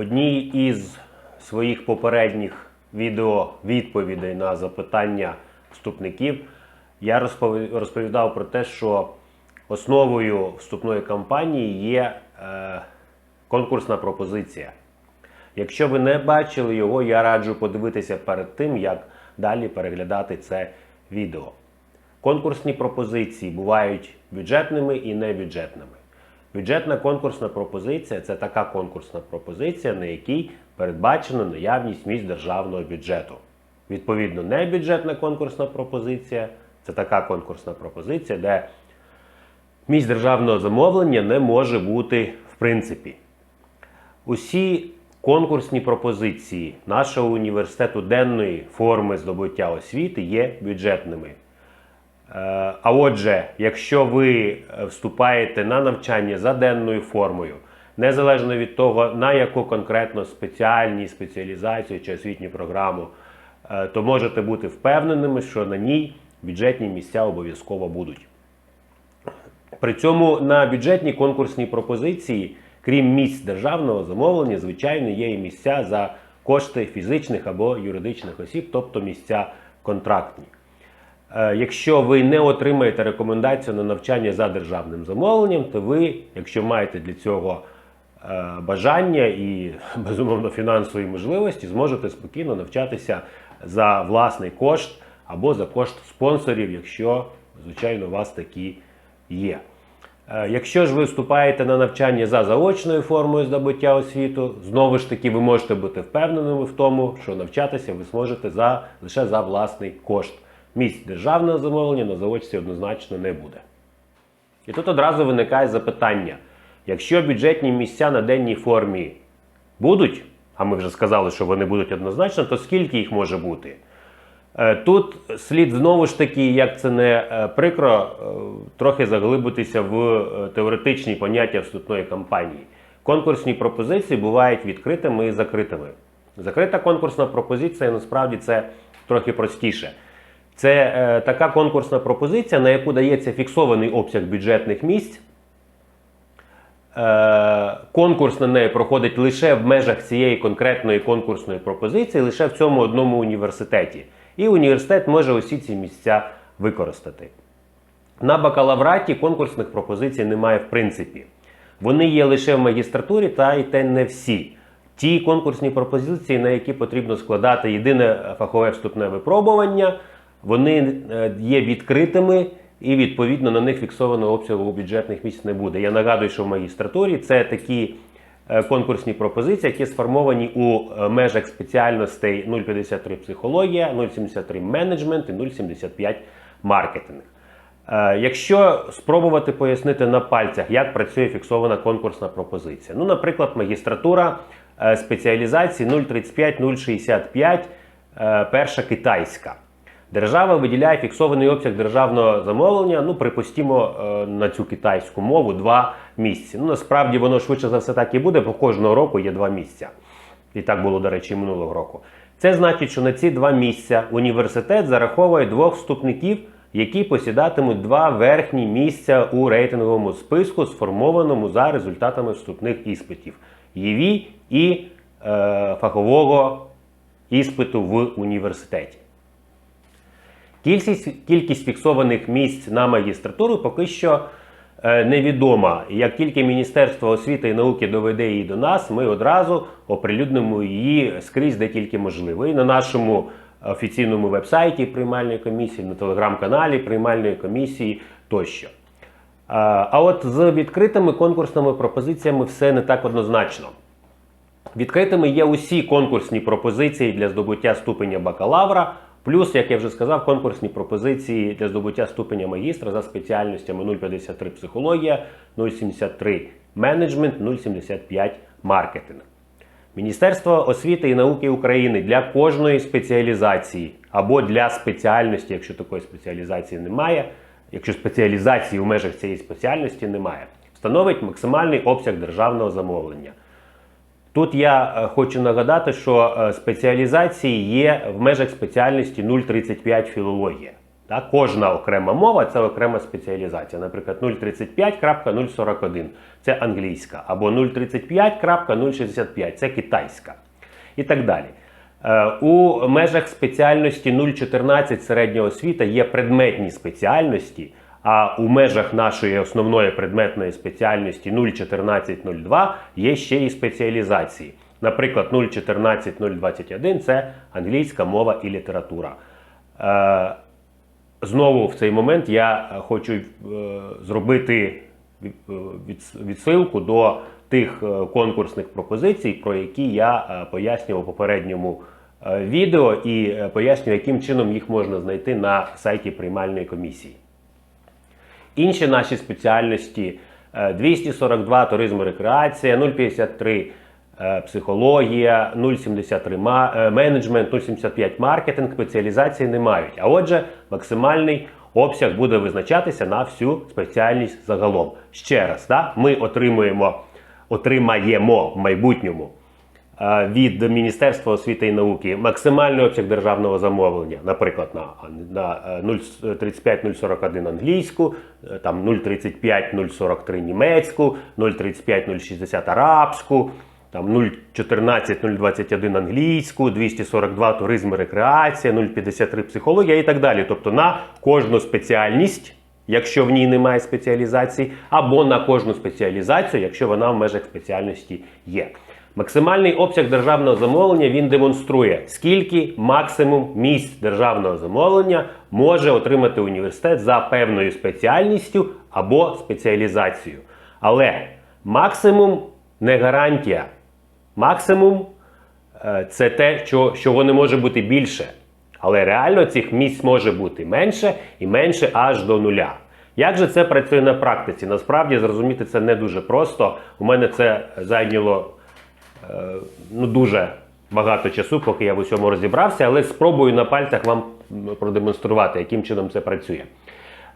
одній із своїх попередніх відео відповідей на запитання вступників я розповідав про те, що основою вступної кампанії є е, конкурсна пропозиція. Якщо ви не бачили його, я раджу подивитися перед тим, як далі переглядати це відео. Конкурсні пропозиції бувають бюджетними і небюджетними. Бюджетна конкурсна пропозиція це така конкурсна пропозиція, на якій передбачена наявність місць державного бюджету. Відповідно, небюджетна конкурсна пропозиція це така конкурсна пропозиція, де місць державного замовлення не може бути в принципі. Усі конкурсні пропозиції нашого університету денної форми здобуття освіти є бюджетними. Е, А отже, якщо ви е, вступаєте на навчання за денною формою, незалежно від того, на яку конкретно спеціальність, спеціалізацію чи освітню програму, е, то можете бути впевненими, що на ній бюджетні місця обов'язково будуть. При цьому на бюджетні конкурсні пропозиції, крім місць державного замовлення, звичайно, є і місця за кошти фізичних або юридичних осіб, тобто місця контрактні. Е, Якщо ви не отримаєте рекомендацію на навчання за державним замовленням, то ви, якщо маєте для цього е, бажання і безумовно фінансові можливості, зможете спокійно навчатися за власний кошт або за кошт спонсорів, якщо, звичайно, у вас такі є. Е, Якщо ж ви вступаєте на навчання за заочною формою здобуття освіту, знову ж таки ви можете бути впевненими в тому, що навчатися ви зможете за, лише за власний кошт. Місць державного замовлення на заочці однозначно не буде. І тут одразу виникає запитання: якщо бюджетні місця на денній формі будуть, а ми вже сказали, що вони будуть однозначно, то скільки їх може бути? Е, Тут слід знову ж таки, як це не е, прикро, е, трохи заглибитися в теоретичні поняття вступної кампанії. Конкурсні пропозиції бувають відкритими і закритими. Закрита конкурсна пропозиція насправді це трохи простіше. Це е, така конкурсна пропозиція, на яку дається фіксований обсяг бюджетних місць. Е, конкурс на неї проходить лише в межах цієї конкретної конкурсної пропозиції, лише в цьому одному університеті. І університет може усі ці місця використати. На бакалавраті конкурсних пропозицій немає в принципі. Вони є лише в магістратурі, та і те не всі. Ті конкурсні пропозиції, на які потрібно складати єдине фахове вступне випробування, вони е, є відкритими і відповідно на них фіксованого обсягу бюджетних місць не буде. Я нагадую, що в магістратурі це такі е, конкурсні пропозиції, які сформовані у е, межах спеціальностей 053 психологія, 073 менеджмент і 075 маркетинг. Якщо спробувати пояснити на пальцях, як працює фіксована конкурсна пропозиція. Ну, наприклад, магістратура спеціалізації 035-065, е, перша китайська. Держава виділяє фіксований обсяг державного замовлення, ну, припустімо, е, на цю китайську мову два місяці. Ну, насправді воно швидше за все так і буде, бо кожного року є два місця. І так було, до речі, минулого року. Це значить, що на ці два місця університет зараховує двох вступників, які посідатимуть два верхні місця у рейтинговому списку, сформованому за результатами вступних іспитів ЄВІ і е, фахового іспиту в університеті. Кількість, кількість фіксованих місць на магістратуру поки що е, невідома. Як тільки Міністерство освіти і науки доведе її до нас, ми одразу оприлюднимо її скрізь, де тільки можливо. І на нашому офіційному вебсайті приймальної комісії, на телеграм-каналі приймальної комісії тощо. А а от з відкритими конкурсними пропозиціями все не так однозначно. Відкритими є усі конкурсні пропозиції для здобуття ступеня бакалавра, плюс, як я вже сказав, конкурсні пропозиції для здобуття ступеня магістра за спеціальностями 053 психологія, 073 менеджмент, 075 маркетинг. Міністерство освіти і науки України для кожної спеціалізації або для спеціальності, якщо такої спеціалізації немає, якщо спеціалізації в межах цієї спеціальності немає, встановить максимальний обсяг державного замовлення. Тут я е, хочу нагадати, що е, спеціалізації є в межах спеціальності 035 філологія. Так? Кожна окрема мова це окрема спеціалізація. Наприклад, 035.041 це англійська, або 035.065 це китайська. І так далі. Е, У межах спеціальності 0.14 середня освіта є предметні спеціальності, а у межах нашої основної предметної спеціальності 0.14.02 є ще і спеціалізації. Наприклад, 0.14.021 це англійська мова і література. Е, Знову в цей момент я хочу е, зробити е, відсилку до тих конкурсних пропозицій, про які я пояснював у попередньому відео, і пояснюю, яким чином їх можна знайти на сайті приймальної комісії. Інші наші спеціальності е, 242 туризм і рекреація, 053 е, психологія, 073 е, менеджмент, 075 маркетинг, спеціалізації не мають. А отже, максимальний обсяг буде визначатися на всю спеціальність загалом. Ще раз, да? ми отримуємо, отримаємо в майбутньому е, від Міністерства освіти і науки максимальний обсяг державного замовлення, наприклад, на, на е, 035-041 англійську, е, там 035-043 німецьку, 035-060 арабську, там 014-021 англійську, 242 туризм і рекреація, 053 психологія і так далі. Тобто на кожну спеціальність якщо в ній немає спеціалізації, або на кожну спеціалізацію, якщо вона в межах спеціальності є. Максимальний обсяг державного замовлення він демонструє, скільки максимум місць державного замовлення може отримати університет за певною спеціальністю або спеціалізацією. Але максимум не гарантія. Максимум е, це те, що, чого не може бути більше. Але реально цих місць може бути менше і менше аж до нуля. Як же це працює на практиці? Насправді зрозуміти це не дуже просто. У мене це зайняло ну, дуже багато часу, поки я в усьому розібрався, але спробую на пальцях вам продемонструвати, яким чином це працює.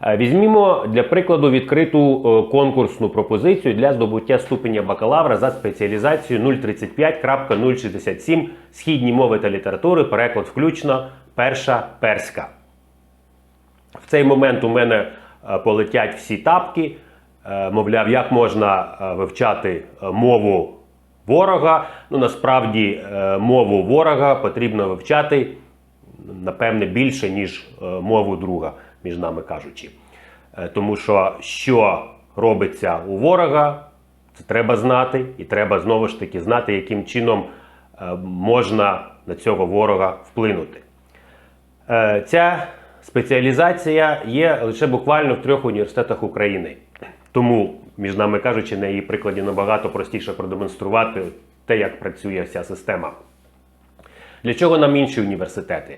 Е, Візьмімо для прикладу відкриту е, конкурсну пропозицію для здобуття ступеня бакалавра за спеціалізацією 035.067 східні мови та літератури, переклад включно, перша перська. В цей момент у мене е, полетять всі тапки. Е, Мовляв, як можна е, вивчати е, мову ворога. Ну, насправді, е, мову ворога потрібно вивчати, напевне, більше, ніж е, мову друга, між нами кажучи. Е, Тому що що робиться у ворога, це треба знати, і треба знову ж таки знати, яким чином можна на цього ворога вплинути. Ця спеціалізація є лише буквально в трьох університетах України. Тому, між нами кажучи, на її прикладі набагато простіше продемонструвати те, як працює вся система. Для чого нам інші університети?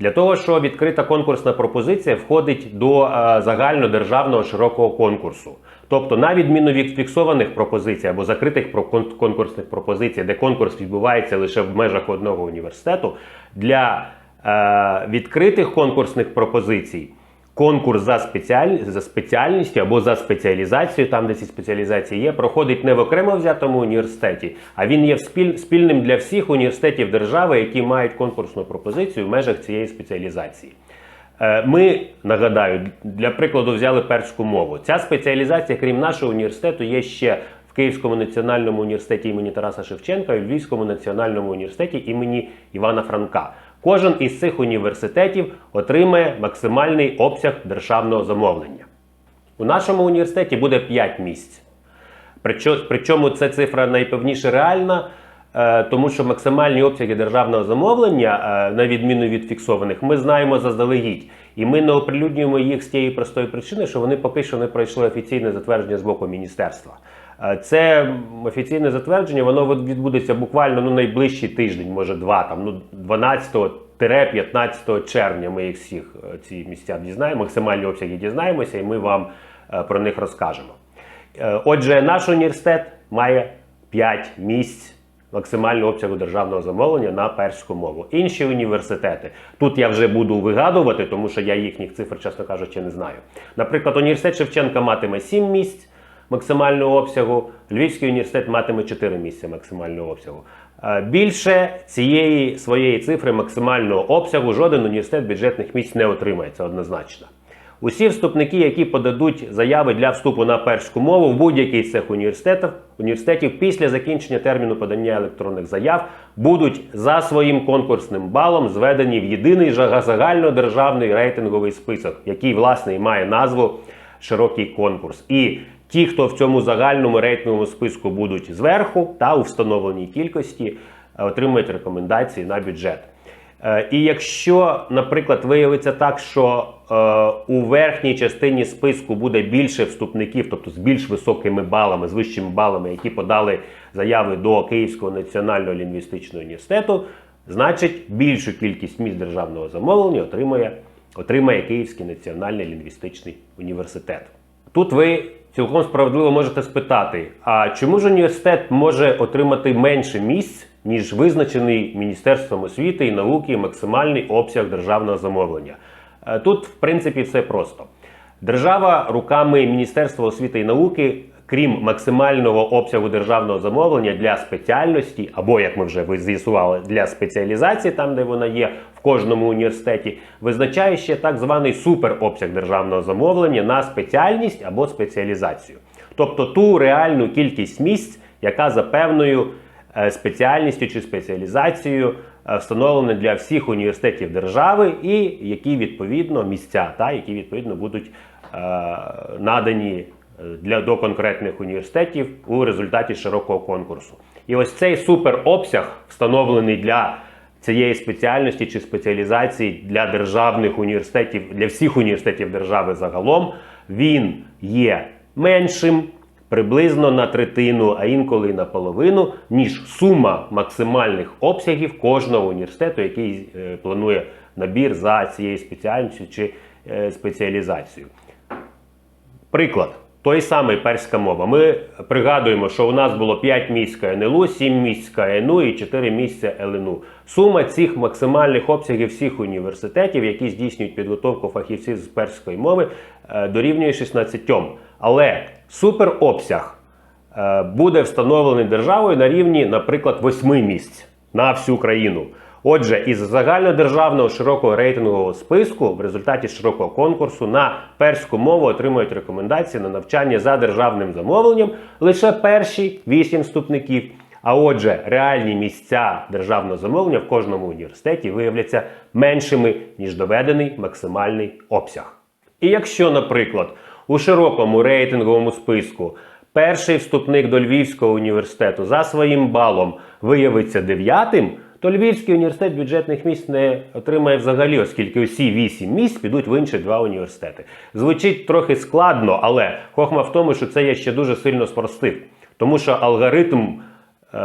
Для того, що відкрита конкурсна пропозиція входить до е, загальнодержавного широкого конкурсу. Тобто, на відміну від фіксованих пропозицій або закритих конкурсних пропозицій, де конкурс відбувається лише в межах одного університету, для е, відкритих конкурсних пропозицій конкурс за, спеціаль... за спеціальністю або за спеціалізацією, там де ці спеціалізації є, проходить не в окремо взятому університеті, а він є спіль... спільним для всіх університетів держави, які мають конкурсну пропозицію в межах цієї спеціалізації. Е, Ми нагадаю, для прикладу взяли перську мову. Ця спеціалізація, крім нашого університету, є ще в Київському національному університеті імені Тараса Шевченка і в Львівському національному університеті імені Івана Франка. Кожен із цих університетів отримає максимальний обсяг державного замовлення. У нашому університеті буде 5 місць. Причому ця цифра найпевніше реальна, е, тому що максимальні обсяги державного замовлення, е, на відміну від фіксованих, ми знаємо заздалегідь. І ми не оприлюднюємо їх з тієї простої причини, що вони поки що не пройшли офіційне затвердження з боку міністерства. Е, Це офіційне затвердження, воно відбудеться буквально ну, найближчий тиждень, може два, там, ну, 12-15 червня ми їх всіх е, ці місця дізнаємо, максимальні обсяги дізнаємося, і ми вам е, про них розкажемо. Отже, наш університет має 5 місць максимального обсягу державного замовлення на перську мову. Інші університети тут я вже буду вигадувати, тому що я їхніх цифр, чесно кажучи, не знаю. Наприклад, університет Шевченка матиме 7 місць максимального обсягу, Львівський університет матиме 4 місця максимального обсягу. Е, Більше цієї своєї цифри максимального обсягу жоден університет бюджетних місць не отримає, це однозначно. Усі вступники, які подадуть заяви для вступу на перську мову в будь-який з цих університетів, університетів після закінчення терміну подання електронних заяв будуть за своїм конкурсним балом зведені в єдиний загальнодержавний рейтинговий список, який власне має назву широкий конкурс. І ті, хто в цьому загальному рейтинговому списку будуть зверху та у встановленій кількості, е, отримують рекомендації на бюджет. Е, І якщо, наприклад, виявиться так, що е, у верхній частині списку буде більше вступників, тобто з більш високими балами, з вищими балами, які подали заяви до Київського національного лінгвістичного університету, значить більшу кількість місць державного замовлення отримає, отримає Київський національний лінгвістичний університет. Тут ви цілком справедливо можете спитати: а чому ж університет може отримати менше місць, ніж визначений Міністерством освіти і науки максимальний обсяг державного замовлення? Е, Тут, в принципі, все просто. Держава руками Міністерства освіти і науки, крім максимального обсягу державного замовлення для спеціальності, або як ми вже з'ясували, для спеціалізації, там де вона є в кожному університеті, визначає ще так званий суперобсяг державного замовлення на спеціальність або спеціалізацію, тобто ту реальну кількість місць, яка за певною е, спеціальністю чи спеціалізацією е, встановлена для всіх університетів держави, і які відповідно місця, та які відповідно будуть е, надані для до конкретних університетів у результаті широкого конкурсу. І ось цей суперобсяг, встановлений для цієї спеціальності чи спеціалізації для державних університетів, для всіх університетів держави загалом, він є меншим приблизно на третину, а інколи на половину, ніж сума максимальних обсягів кожного університету, який е, планує набір за цією спеціальністю чи е, спеціалізацією. Приклад. Той самий перська мова. Ми пригадуємо, що у нас було 5 місць КНЛУ, 7 місць КНУ і 4 місця ЛНУ. Сума цих максимальних обсягів всіх університетів, які здійснюють підготовку фахівців з перської мови, е, дорівнює 16. Але суперобсяг е, буде встановлений державою на рівні, наприклад, 8 місць на всю країну. Отже, із загальнодержавного широкого рейтингового списку в результаті широкого конкурсу на перську мову отримують рекомендації на навчання за державним замовленням лише перші 8 вступників. А отже, реальні місця державного замовлення в кожному університеті виявляться меншими, ніж доведений максимальний обсяг. І якщо, наприклад, у широкому рейтинговому списку перший вступник до Львівського університету за своїм балом виявиться дев'ятим, то Львівський університет бюджетних місць не отримає взагалі, оскільки усі вісім місць підуть в інші два університети. Звучить трохи складно, але хохма в тому, що це я ще дуже сильно спростив. Тому що алгоритм е,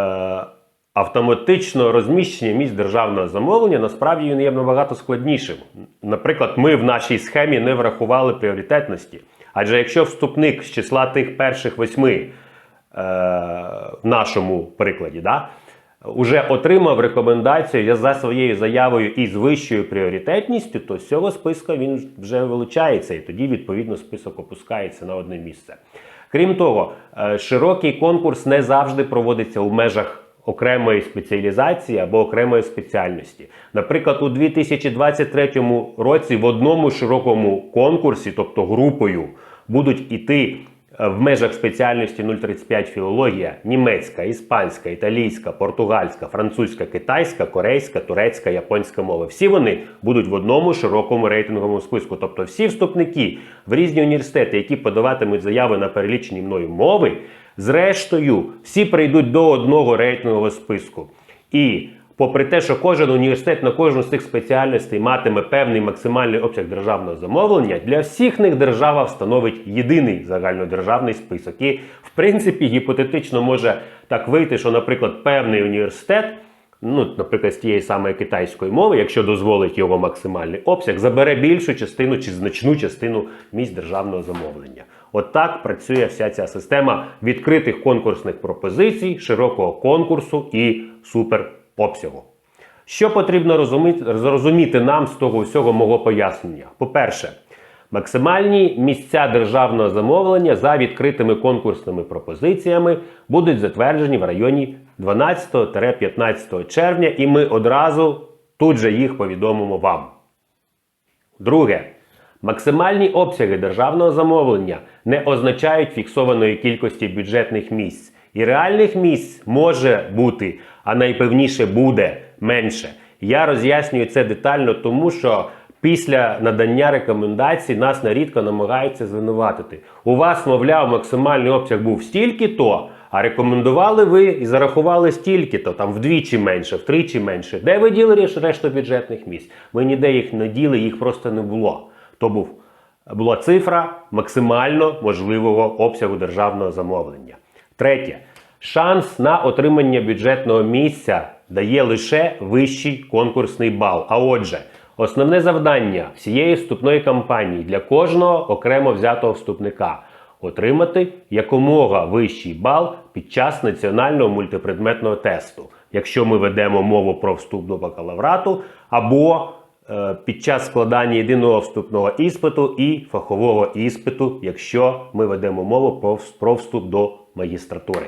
автоматичного розміщення місць державного замовлення насправді він є набагато складнішим. Наприклад, ми в нашій схемі не врахували пріоритетності. Адже якщо вступник з числа тих перших восьми е, в нашому прикладі, да, уже отримав рекомендацію за своєю заявою із вищою пріоритетністю, то з цього списка він вже вилучається, і тоді відповідно список опускається на одне місце. Крім того, е, широкий конкурс не завжди проводиться у межах окремої спеціалізації або окремої спеціальності. Наприклад, у 2023 році в одному широкому конкурсі, тобто групою, будуть іти в межах спеціальності 035 філологія німецька, іспанська, італійська, португальська, французька, китайська, корейська, турецька, японська мови. Всі вони будуть в одному широкому рейтинговому списку. Тобто всі вступники в різні університети, які подаватимуть заяви на перелічені мною мови, зрештою всі прийдуть до одного рейтингового списку. І попри те, що кожен університет на кожну з цих спеціальностей матиме певний максимальний обсяг державного замовлення, для всіх них держава встановить єдиний загальнодержавний список. І, в принципі, гіпотетично може так вийти, що, наприклад, певний університет. Ну, наприклад, з тієї самої китайської мови, якщо дозволить його максимальний обсяг, забере більшу частину чи значну частину місць державного замовлення. От працює вся ця система відкритих конкурсних пропозицій, широкого конкурсу і суперобсягу. Що потрібно розуміти, зрозуміти нам з того всього мого пояснення? По-перше, Максимальні місця державного замовлення за відкритими конкурсними пропозиціями будуть затверджені в районі 12-15 червня, і ми одразу тут же їх повідомимо вам. Друге. Максимальні обсяги державного замовлення не означають фіксованої кількості бюджетних місць. І реальних місць може бути, а найпевніше буде менше. Я роз'яснюю це детально, тому що після надання рекомендацій нас нерідко намагаються звинуватити. У вас, мовляв, максимальний обсяг був стільки-то, а рекомендували ви і зарахували стільки-то, там вдвічі менше, втричі менше. Де ви діли решту бюджетних місць? Ви ніде їх не діли, їх просто не було. То був була цифра максимально можливого обсягу державного замовлення. Третє. Шанс на отримання бюджетного місця дає лише вищий конкурсний бал. А отже, основне завдання всієї вступної кампанії для кожного окремо взятого вступника отримати якомога вищий бал під час національного мультипредметного тесту, якщо ми ведемо мову про вступ до бакалаврату, або е, під час складання єдиного вступного іспиту і фахового іспиту, якщо ми ведемо мову про, про вступ до магістратури.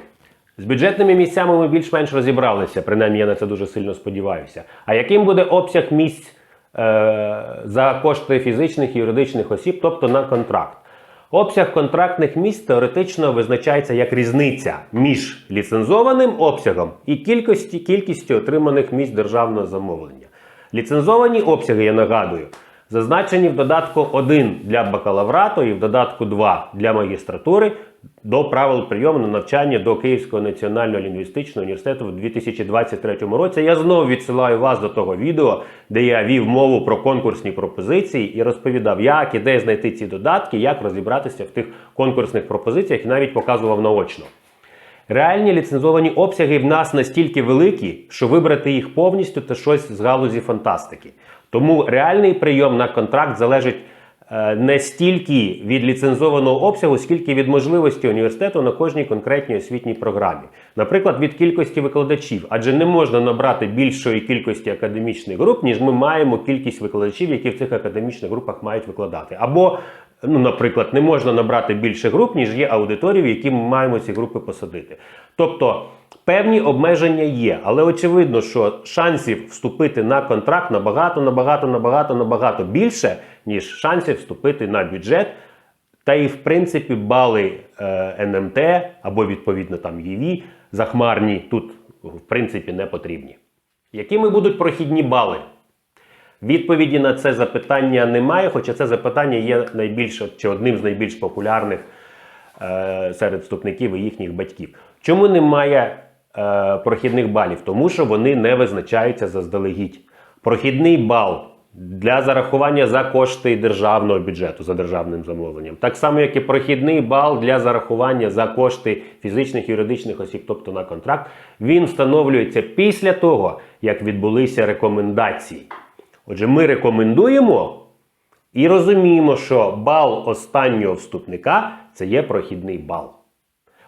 З бюджетними місцями ми більш-менш розібралися, принаймні я на це дуже сильно сподіваюся. А яким буде обсяг місць е, за кошти фізичних і юридичних осіб, тобто на контракт? Обсяг контрактних місць теоретично визначається як різниця між ліцензованим обсягом і кількості, кількістю отриманих місць державного замовлення. Ліцензовані обсяги, я нагадую, зазначені в додатку 1 для бакалаврату і в додатку 2 для магістратури до правил прийому на навчання до Київського національного лінгвістичного університету в 2023 році. Я знову відсилаю вас до того відео, де я вів мову про конкурсні пропозиції і розповідав, як і де знайти ці додатки, як розібратися в тих конкурсних пропозиціях і навіть показував наочно. Реальні ліцензовані обсяги в нас настільки великі, що вибрати їх повністю це щось з галузі фантастики. Тому реальний прийом на контракт залежить не стільки від ліцензованого обсягу, скільки від можливості університету на кожній конкретній освітній програмі. Наприклад, від кількості викладачів, адже не можна набрати більшої кількості академічних груп, ніж ми маємо кількість викладачів, які в цих академічних групах мають викладати. Або Ну, наприклад, не можна набрати більше груп, ніж є аудиторії, які ми маємо ці групи посадити. Тобто певні обмеження є, але очевидно, що шансів вступити на контракт набагато, набагато, набагато, набагато більше, ніж шансів вступити на бюджет. Та і в принципі бали е, НМТ або відповідно там ЄВІ захмарні тут в принципі не потрібні. Якими будуть прохідні бали? Відповіді на це запитання немає, хоча це запитання є найбільш чи одним з найбільш популярних е, серед вступників і їхніх батьків. Чому немає е, прохідних балів? Тому що вони не визначаються заздалегідь. Прохідний бал для зарахування за кошти державного бюджету за державним замовленням, так само, як і прохідний бал для зарахування за кошти фізичних юридичних осіб, тобто на контракт, він встановлюється після того, як відбулися рекомендації. Отже, ми рекомендуємо і розуміємо, що бал останнього вступника це є прохідний бал.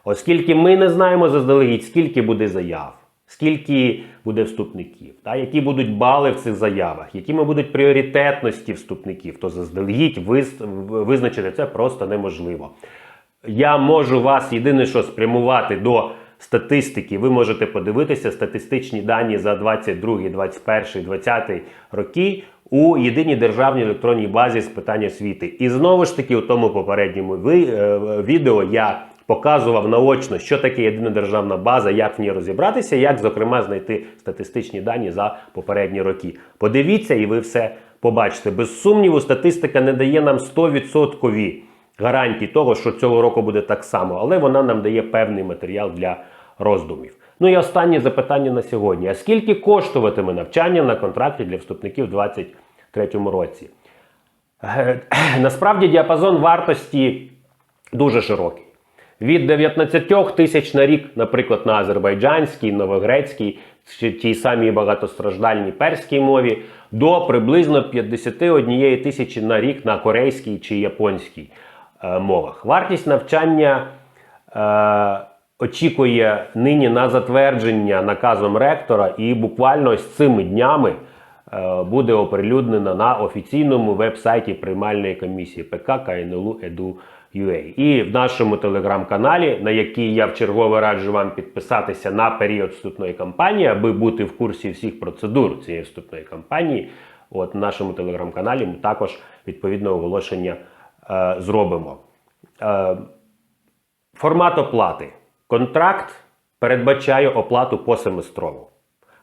Оскільки ми не знаємо заздалегідь, скільки буде заяв, скільки буде вступників, та, які будуть бали в цих заявах, якими будуть пріоритетності вступників, то заздалегідь виз- визначити це просто неможливо. Я можу вас єдине, що спрямувати до статистики. Ви можете подивитися статистичні дані за 22, 21, 20 роки у єдиній державній електронній базі з питань освіти. І знову ж таки, у тому попередньому ви, е, відео я показував наочно, що таке єдина державна база, як в ній розібратися, як, зокрема, знайти статистичні дані за попередні роки. Подивіться, і ви все побачите. Без сумніву, статистика не дає нам 100% гарантій того, що цього року буде так само, але вона нам дає певний матеріал для роздумів. Ну і останнє запитання на сьогодні: а скільки коштуватиме навчання на контракті для вступників у 2023 році? Е, Насправді діапазон вартості дуже широкий. Від 19 тисяч на рік, наприклад, на азербайджанській, новогрецькій, чи тій самій багатостраждальній перській мові, до приблизно 51 тисячі на рік на корейській чи японській е, мовах. Вартість навчання е, очікує нині на затвердження наказом ректора, і буквально ось цими днями е, буде оприлюднена на офіційному веб-сайті приймальної комісії ПК КНЛУ Edu.ua. І в нашому телеграм-каналі, на який я вчергове раджу вам підписатися на період вступної кампанії, аби бути в курсі всіх процедур цієї вступної кампанії. От в нашому телеграм-каналі ми також відповідне оголошення е, зробимо. Е, Формат оплати. Контракт передбачає оплату посеместрово.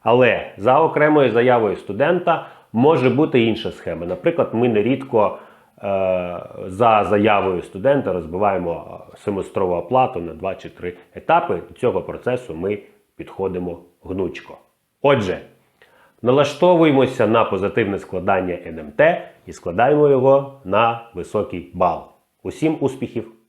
Але за окремою заявою студента може бути інша схема. Наприклад, ми нерідко за заявою студента розбиваємо е, семестрову оплату на 2 чи 3 етапи. До цього процесу ми підходимо гнучко. Отже, налаштовуємося на позитивне складання НМТ і складаємо його на високий бал. Усім успіхів!